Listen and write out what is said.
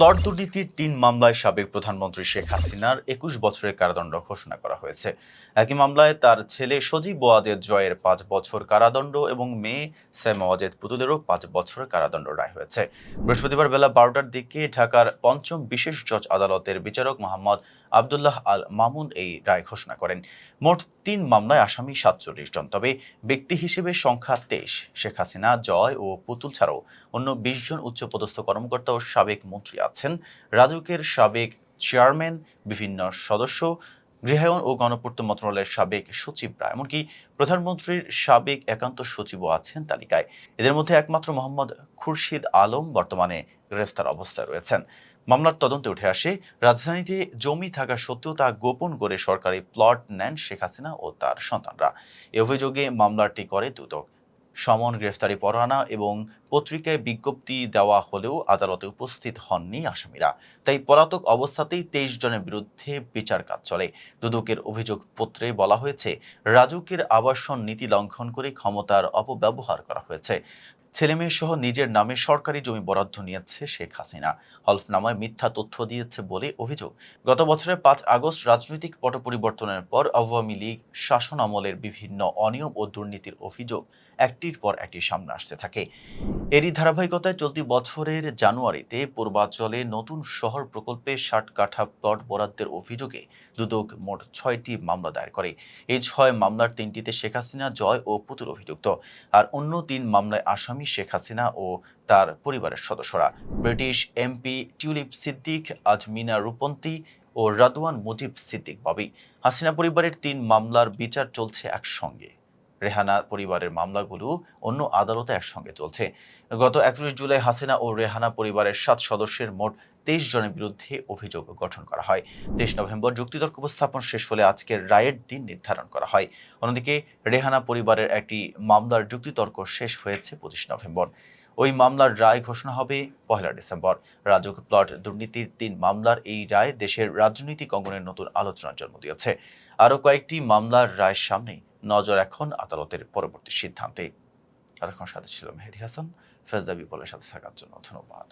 Plot দুর্নীতির তিন মামলায় সাবেক প্রধানমন্ত্রী শেখ হাসিনার একুশ বছরের কারাদণ্ড ঘোষণা করা হয়েছে। একই মামলায় তার ছেলে সজীব ওয়াজেদ জয়ের পাঁচ বছর কারাদণ্ড এবং মেয়ে শ্যাম ওয়াজেদ পুতুলেরও পাঁচ বছর কারাদণ্ড রায় হয়েছে। বৃহস্পতিবার বেলা বারোটার দিকে ঢাকার পঞ্চম বিশেষ জজ আদালতের বিচারক মোহাম্মদ আবদুল্লাহ আল মামুন এই রায় ঘোষণা করেন। মোট তিন মামলায় আসামি সাতচল্লিশ জন। তবে ব্যক্তি হিসেবে সংখ্যা তেইশ। শেখ হাসিনা, জয় ও পুতুল ছাড়াও অন্য বিশ জন উচ্চপদস্থ কর্মকর্তা ও সাবেক মন্ত্রী আছেন। রাজুকের সাবেক চেয়ারম্যান, বিভিন্ন সদস্য, গৃহায়ন ও গণপূর্ত মন্ত্রণালয়ের সাবেক সচিবরা, এমনকি প্রধানমন্ত্রীর সাবেক একান্ত সচিবও আছেন তালিকায়। এদের মধ্যে একমাত্র মোহাম্মদ খুরশিদ আলম বর্তমানে গ্রেফতার অবস্থায় রয়েছেন। মামলার তদন্তে উঠে আসে, রাজধানীতে জমি থাকা সত্ত্বেও তা গোপন করে সরকারি প্লট নেন শেখ হাসিনা ও তার সন্তানরা। এ অভিযোগে মামলাটি করে দুদক। সমন গ্রেফতারি পরোয়ানা এবং পত্রিকায় বিজ্ঞপ্তি দেওয়া হলেও আদালতে উপস্থিত হননি আসামিরা। তাই পলাতক অবস্থাতেই তেইশ জনের বিরুদ্ধে বিচার কাজ চলে। দুদকের অভিযোগ পত্রে বলা হয়েছে রাজুকের আবাসন নীতি লঙ্ঘন করে ক্ষমতার অপব্যবহার করা হয়েছে। ছেলেমেয়ে সহ নিজের নামে সরকারি জমি বরাদ্দ নিয়েছে শেখ হাসিনা। হলফনামায় মিথ্যা তথ্য দিয়েছে বলে অভিযোগ। গত বছরের পাঁচ আগস্ট রাজনৈতিক পট পরিবর্তনের পর আওয়ামী লীগ শাসন আমলের বিভিন্ন অনিয়ম ও দুর্নীতির অভিযোগ একটির পর একটি সামনে আসতে থাকে। এরই ধারাবাহিকতায় চলতি বছরের জানুয়ারিতে পূর্বাঞ্চলে নতুন শহর প্রকল্পে ষাট কাঠা প্লট বরাদ্দের অভিযোগে দুদক মোট ছয়টি মামলা দায়ের করে। এই ছয় মামলার তিনটিতে শেখ হাসিনা, জয় ও পুতুল অভিযুক্ত। আর অন্য তিন মামলায় আসামি শেখ হাসিনা ও তার পরিবারের সদস্যরা। British MP tulip Siddiq, Azmina Rupanti ও রাদওয়ান মুজিব সিদ্দিক ববি। হাসিনা পরিবারের তিন মামলার বিচার চলছে একসঙ্গে। রেহানা পরিবারের মামলাগুলো অন্য আদালতে একসঙ্গে চলছে। গত একত্রিশ জুলাই হাসিনা ও রেহানা পরিবারের সাত সদস্যের মোট তেইশ জনের বিরুদ্ধে অভিযোগ গঠন করা হয়। তেইশ নভেম্বর যুক্তিতর্ক উপস্থাপন শেষ হলে আজকের রায়ের দিন নির্ধারণ করা হয়। অন্যদিকে রেহানা পরিবারের একটি মামলার যুক্তিতর্ক শেষ হয়েছে পঁচিশ নভেম্বর। ওই মামলার রায় ঘোষণা হবে পহেলা ডিসেম্বর। রাজুক প্লট দুর্নীতির তিন মামলার এই রায় দেশের রাজনৈতিক অঙ্গনের নতুন আলোচনার জন্ম দিয়েছে। আরও কয়েকটি মামলার রায়ের সামনে নজর এখন আদালতের পরবর্তী সিদ্ধান্তে। এতক্ষণ সাথে ছিল মেহেদি হাসান। ফেজদা বিপলের সাথে থাকার জন্য ধন্যবাদ।